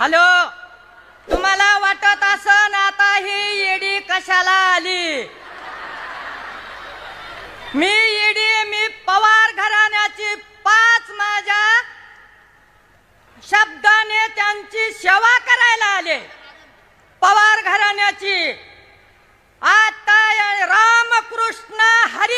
Hello? तुम्हाला वाटत असन आता ही येडी कशाला आली? मी ईडी मी पवार घराण्याची पाच माझ्या शब्दाने त्यांची सेवा करायला आले. पवार घराण्याची. आता रामकृष्ण हरी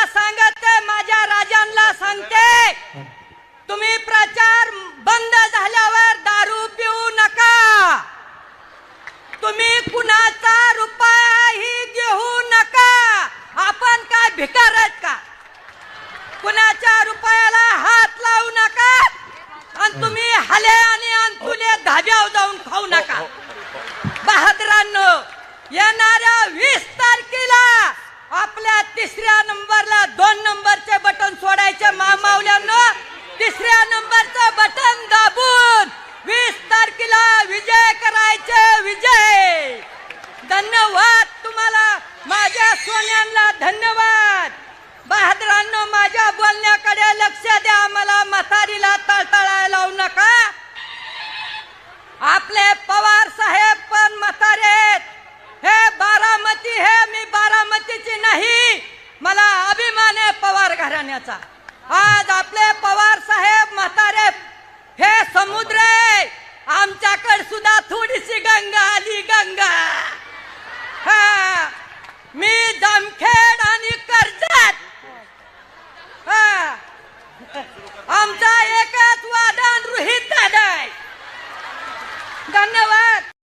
रुपयाला हात लावू नका आणि तुम्ही हले आणि अंतुले धाब्यावर जाऊन खाऊ नका. बहादरांनो येणाऱ्या वीस नाही. मला अभिमान आहे पवार घराण्याचा. आज आपले पवार साहेब म्हातारे हे समुद्र आहे. आमच्याकडे सुद्धा थोडीशी गंगा आली गंगा.